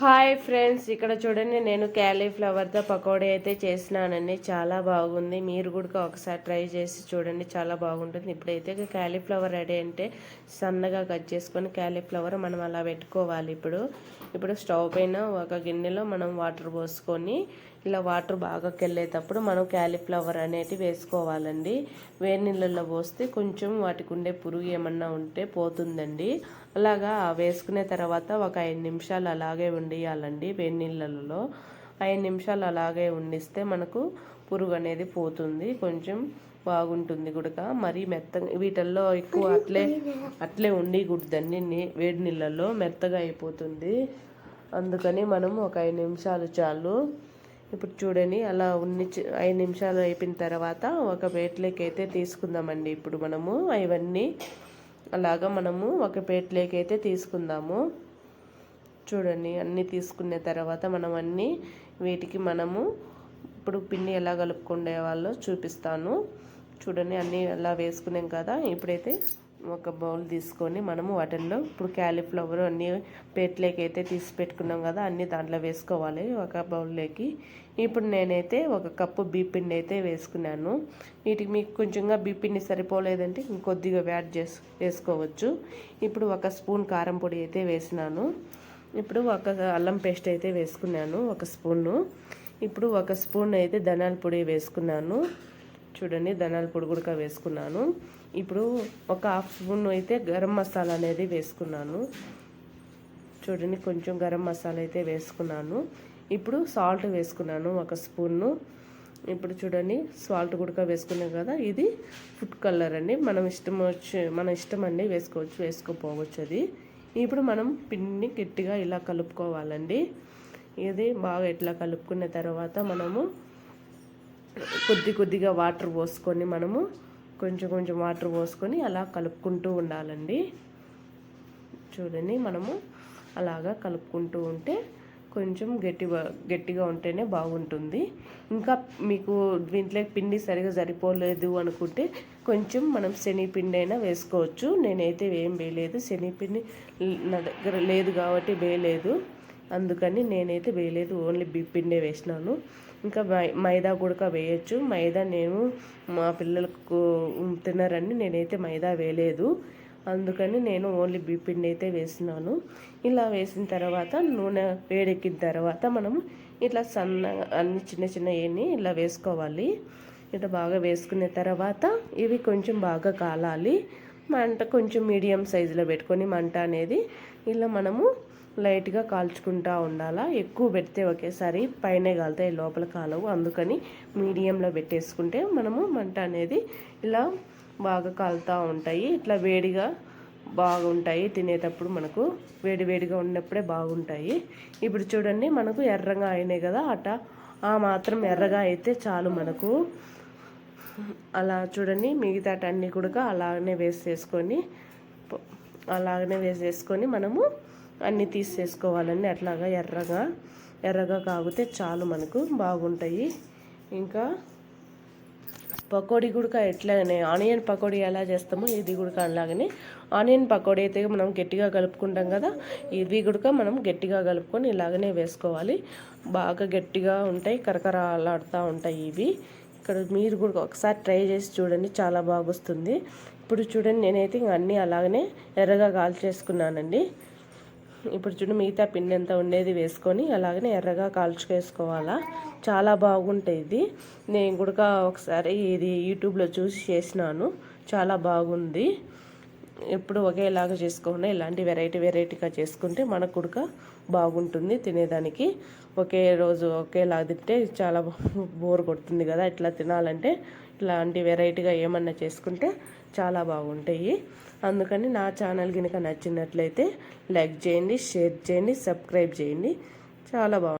Hi friends ఇక్కడ చూడండి నేను క్యాలీఫ్లవర్తో పకోడీ అయితే చేసినానండి. చాలా బాగుంది. మీరు కూడా ఒకసారి ట్రై చేసి చూడండి చాలా బాగుంటుంది. ఇప్పుడైతే క్యాలీఫ్లవర్ రెడీ అంటే సన్నగా కట్ చేసుకొని క్యాలీఫ్లవర్ మనం అలా పెట్టుకోవాలి ఇప్పుడు. ఇప్పుడు స్టవ్ పైన ఒక గిన్నెలో మనం వాటర్ పోసుకొని ఇలా వాటర్ బాగా కెళ్ళేటప్పుడు మనం క్యాలీఫ్లవర్ అనేది వేసుకోవాలండి. వేడి నీళ్ళల్లో పోస్తే కొంచెం వాటికి ఉండే పురుగు ఏమన్నా ఉంటే పోతుందండి. అలాగా వేసుకునే తర్వాత ఒక ఐదు నిమిషాలు అలాగే ఉండియాలండి వేడి నీళ్ళలో. ఐదు నిమిషాలు అలాగే ఉండిస్తే మనకు పురుగు అనేది పోతుంది. కొంచెం బాగుంటుంది గుడక. మరీ మెత్తగా వీటిల్లో ఎక్కువ అట్లే అట్లే ఉండకూడదండి. వేడి నీళ్ళల్లో మెత్తగా అయిపోతుంది. అందుకని మనం ఒక ఐదు నిమిషాలు చాలు. ఇప్పుడు చూడండి అలా ఉన్ని ఐదు నిమిషాలు అయిపోయిన తర్వాత ఒక ప్లేట్లోకి అయితే తీసుకుందామండి. ఇప్పుడు మనము అవన్నీ అలాగా మనము ఒక ప్లేట్లోకి అయితే తీసుకుందాము. చూడండి అన్నీ తీసుకున్న తర్వాత మనం అన్నీ వీటికి మనము ఇప్పుడు పిండి ఎలా కలుపుకుండే వాళ్ళో చూపిస్తాను. చూడండి అన్నీ అలా వేసుకున్నాం కదా ఇప్పుడైతే ఒక బౌల్ తీసుకొని మనము వాటిల్లో ఇప్పుడు క్యాలీఫ్లవర్ అన్ని ప్లేట్లోకి అయితే తీసి పెట్టుకున్నాం కదా అన్నీ దాంట్లో వేసుకోవాలి ఒక బౌల్లోకి. ఇప్పుడు నేనైతే ఒక కప్పు బీపిండి అయితే వేసుకున్నాను. వీటికి మీకు కొంచెంగా బీపిండి సరిపోలేదంటే ఇంకొద్దిగా యాడ్ చేసు వేసుకోవచ్చు. ఇప్పుడు ఒక స్పూన్ కారం పొడి అయితే వేసినాను. ఇప్పుడు ఒక అల్లం పేస్ట్ అయితే వేసుకున్నాను ఒక స్పూను. ఇప్పుడు ఒక స్పూన్ అయితే ధనాల పొడి వేసుకున్నాను. చూడండి ధనాల పొడి కూడా వేసుకున్నాను. ఇప్పుడు ఒక హాఫ్ స్పూన్ అయితే గరం మసాలా అనేది వేసుకున్నాను. చూడండి కొంచెం గరం మసాలా అయితే వేసుకున్నాను. ఇప్పుడు సాల్ట్ వేసుకున్నాను ఒక స్పూన్ను ఇప్పుడు చూడండి సాల్ట్ గుడక వేసుకున్నాం కదా ఇది ఫుడ్ కలర్ అండి. మనం ఇష్టం వచ్చి మన ఇష్టం అండి వేసుకోవచ్చు వేసుకోపోవచ్చు అది. ఇప్పుడు మనం పిండిని గట్టిగా ఇలా కలుపుకోవాలండి. ఇది బాగా ఇట్లా కలుపుకున్న తర్వాత మనము కొద్ది కొద్దిగా వాటర్ పోసుకొని మనము కొంచెం కొంచెం వాటర్ పోసుకొని అలా కలుపుకుంటూ ఉండాలండి. చూడండి మనము అలాగా కలుపుకుంటూ ఉంటే కొంచెం గట్టి గట్టిగా ఉంటేనే బాగుంటుంది. ఇంకా మీకు దీంట్లో పిండి సరిగా సరిపోలేదు అనుకుంటే కొంచెం మనం శనగపిండి అయినా వేసుకోవచ్చు. నేనైతే ఏం వేయలేదు. శనగపిండి నా దగ్గర లేదు కాబట్టి వేయలేదు. అందుకని నేనైతే వేయలేదు. ఓన్లీ బిప్పిండే వేసినాను. ఇంకా మైదా కూడా వేయచ్చు. మైదా నేను మా పిల్లలకు తినరని నేనైతే మైదా వేయలేదు. అందుకని నేను ఓన్లీ బీపిండి అయితే వేసినాను. ఇలా వేసిన తర్వాత నూనె వేడెక్కిన తర్వాత మనము ఇట్లా సన్నగా అన్ని చిన్న చిన్న ఏని ఇలా వేసుకోవాలి. ఇట్లా బాగా వేసుకున్న తర్వాత ఇవి కొంచెం బాగా కాలాలి. మంట కొంచెం మీడియం సైజులో పెట్టుకొని మంట అనేది ఇలా మనము లైట్గా కాల్చుకుంటూ ఉండాలా? ఎక్కువ పెడితే ఒకేసారి పైన కాలుతాయి లోపల కాలవు. అందుకని మీడియంలో పెట్టేసుకుంటే మనము మంట అనేది ఇలా బాగా కాలుతూ ఉంటాయి. ఇట్లా వేడిగా బాగుంటాయి. తినేటప్పుడు మనకు వేడి వేడిగా ఉన్నప్పుడే బాగుంటాయి. ఇప్పుడు చూడండి మనకు ఎర్రగా అయినాయి కదా అట. ఆ మాత్రం ఎర్రగా అయితే చాలు మనకు. అలా చూడండి మిగతా అన్నీ కూడా అలాగనే వేసేసుకొని అలాగనే వేసేసుకొని మనము అన్నీ తీసేసుకోవాలండి. అట్లాగా ఎర్రగా ఎర్రగా కాగితే చాలు మనకు బాగుంటాయి. ఇంకా పకోడీ గుడక ఎట్లానే ఆనియన్ పకోడీ ఎలా చేస్తామో ఇది గుడక అలాగనే. ఆనియన్ పకోడీ అయితే మనం గట్టిగా కలుపుకుంటాం కదా ఇది గుడక మనం గట్టిగా కలుపుకొని ఇలాగనే వేసుకోవాలి. బాగా గట్టిగా ఉంటాయి కరకరలాడుతూ ఉంటాయి ఇవి. ఇక్కడ మీరు కూడా ఒకసారి ట్రై చేసి చూడండి చాలా బాగా వస్తుంది ఇప్పుడు చూడండి నేనైతే ఇంక అన్నీ అలాగనే ఎర్రగా కాల్చేసుకున్నానండి. ఇప్పుడు చూడు మిగతా పిండి ఎంత ఉండేది వేసుకొని అలాగనే ఎర్రగా కాల్చుకేసుకోవాలా. చాలా బాగుంటుంది. ఇది నేను కూడా ఒకసారి ఇది యూట్యూబ్లో చూసి చేసినాను. చాలా బాగుంది. ఎప్పుడు ఒకేలాగా చేసుకోకుండా ఇలాంటి వెరైటీ వెరైటీగా చేసుకుంటే మనకు కూడా బాగుంటుంది తినేదానికి. ఒకే రోజు ఒకేలా తింటే చాలా బోర్ కొడుతుంది కదా. ఇట్లా తినాలంటే ఇట్లాంటి వెరైటీగా ఏమన్నా చేసుకుంటే చాలా బాగుంటాయి. అందుకని నా ఛానల్ కనుక నచ్చినట్లయితే లైక్ చేయండి షేర్ చేయండి సబ్స్క్రైబ్ చేయండి. చాలా బాగుంది